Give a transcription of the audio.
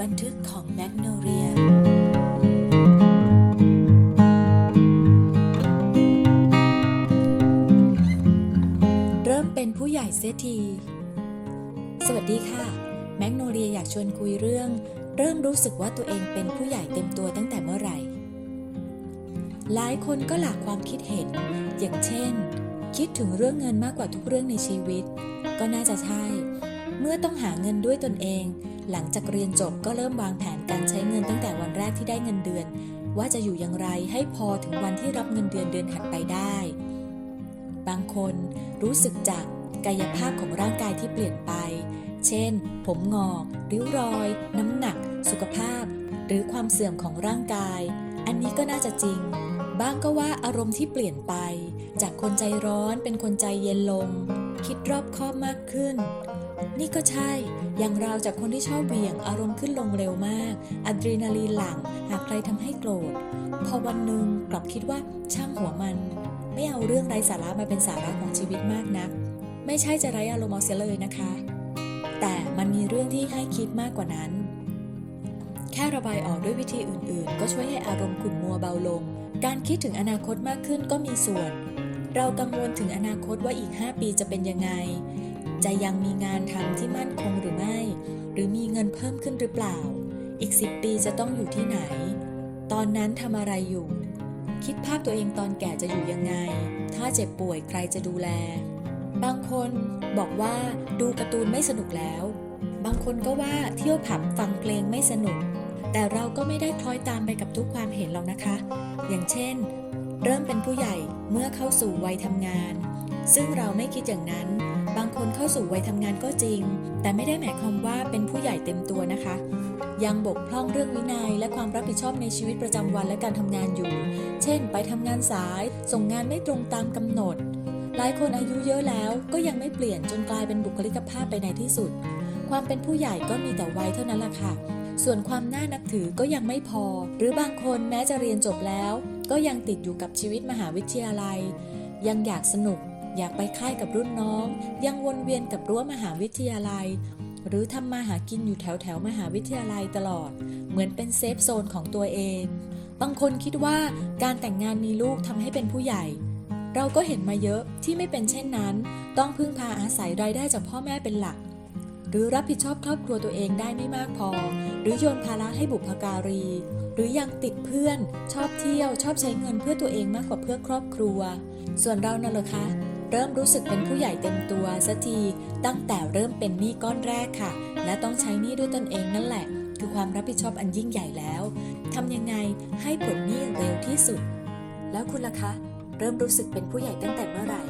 บันทึกของแมกโนเรียเริ่มเป็นผู้ใหญ่เสียที สวัสดีค่ะ แมกโนเรียอยากชวนคุยเรื่อง เริ่มรู้สึกว่าตัวเองเป็นผู้ใหญ่เต็มตัวตั้งแต่เมื่อไหร่ หลายคนก็หลากความคิดเห็น อย่างเช่น คิดถึงเรื่องเงินมากกว่าทุกเรื่องในชีวิต ก็น่าจะใช่ เมื่อต้องหาเงินด้วยตนเอง หลังจากเรียนจบก็เริ่มวางแผนการใช้เงินตั้งแต่วันแรกที่ได้เงินเดือน ว่าจะอยู่อย่างไรให้พอถึงวันที่รับเงินเดือนเดือนถัดไปได้ บางคนรู้สึกจากกายภาพของร่างกายที่เปลี่ยนไป เช่น ผมงอก ริ้วรอย น้ำหนัก สุขภาพ หรือความเสื่อมของร่างกาย อันนี้ก็น่าจะจริง บ้างก็ว่าอารมณ์ที่เปลี่ยนไป จากคนใจร้อนเป็นคนใจเย็นลง คิดรอบคอบมากขึ้น นี่ก็ใช่ อย่างเราจากคนที่ชอบเหวี่ยงอารมณ์ขึ้นลงเร็วมาก อะดรีนาลีนหลั่ง หากใครทำให้โกรธ พอวันหนึ่งกลับคิดว่าช่างหัวมัน ไม่เอาเรื่องไร้สาระมาเป็นสาระของชีวิตมากนัก ไม่ใช่จะไร้อารมณ์เอาเสียเลยนะคะ แต่มันมีเรื่องที่ให้คิดมากกว่านั้น แค่ระบายออกด้วยวิธีอื่นๆ ก็ช่วยให้อารมณ์ขุ่นมัวเบาลง การคิดถึงอนาคตมากขึ้นก็มีส่วน เรากังวลถึงอนาคตว่าอีก 5 ปีจะเป็นยังไง จะยังมีงานทำที่มั่นคงหรือไม่ หรือมีเงินเพิ่มขึ้นหรือเปล่า อีก10ปีจะต้องอยู่ที่ไหน ตอนนั้นทำอะไรอยู่ คิดภาพตัวเองตอนแก่จะอยู่ยังไง ถ้าเจ็บป่วยใครจะดูแล บางคนบอกว่าดูการ์ตูนไม่สนุกแล้ว บางคนก็ว่าเที่ยวผับฟังเพลงไม่สนุก แต่เราก็ไม่ได้คล้อยตามไปกับทุกความเห็นหรอกนะคะ อย่างเช่น เริ่มเป็นผู้ใหญ่เมื่อเข้าสู่วัยทำงาน ซึ่งเราไม่คิดอย่างนั้น บางคนเข้าสู่วัยทำงานก็จริง แต่ไม่ได้หมายความว่าเป็นผู้ใหญ่เต็มตัวนะคะ ยังบกพร่องเรื่องวินัย และความรับผิดชอบในชีวิตประจำวันและการทำงานอยู่ เช่น ไปทำงานสาย ส่งงานไม่ตรงตามกำหนด หลายคนอายุเยอะแล้วก็ยังไม่เปลี่ยนจนกลายเป็นบุคลิกภาพไปในที่สุด ความเป็นผู้ใหญ่ก็มีแต่วัยเท่านั้นแหละค่ะส่วนความน่านับถือก็ยังไม่พอ หรือบางคนแม้จะเรียนจบแล้ว ก็ยังติดอยู่กับชีวิตมหาวิทยาลัย ยังอยากสนุก อยากไปค่ายกับรุ่นน้อง ยังวนเวียนกับรั้วมหาวิทยาลัย หรือทำมาหากินอยู่แถวแถวมหาวิทยาลัยตลอด เหมือนเป็นเซฟโซนของตัวเอง บางคนคิดว่าการแต่งงานมีลูกทำให้เป็นผู้ใหญ่ เราก็เห็นมาเยอะที่ไม่เป็นเช่นนั้น ต้องพึ่งพาอาศัยรายได้จากพ่อแม่เป็นหลัก หรือรับผิดชอบครอบครัวตัวเองได้ไม่มากพอ หรือโยนภาระให้บุพการี หรือยังติดเพื่อน ชอบเที่ยวชอบใช้เงินเพื่อตัวเองมากกว่าเพื่อครอบครัว ส่วนเรานั่นเหรอคะ เริ่มรู้สึกเป็นผู้ใหญ่เต็มตัวสักที ตั้งแต่เริ่มเป็นหนี้ก้อนแรกค่ะ และต้องใช้หนี้ด้วยตนเองนั่นแหละ คือความรับผิดชอบอันยิ่งใหญ่แล้วทำยังไงให้ผลหนี้เร็วที่สุด แล้วคุณล่ะคะ เริ่มรู้สึกเป็นผู้ใหญ่ตั้งแต่เมื่อไหร่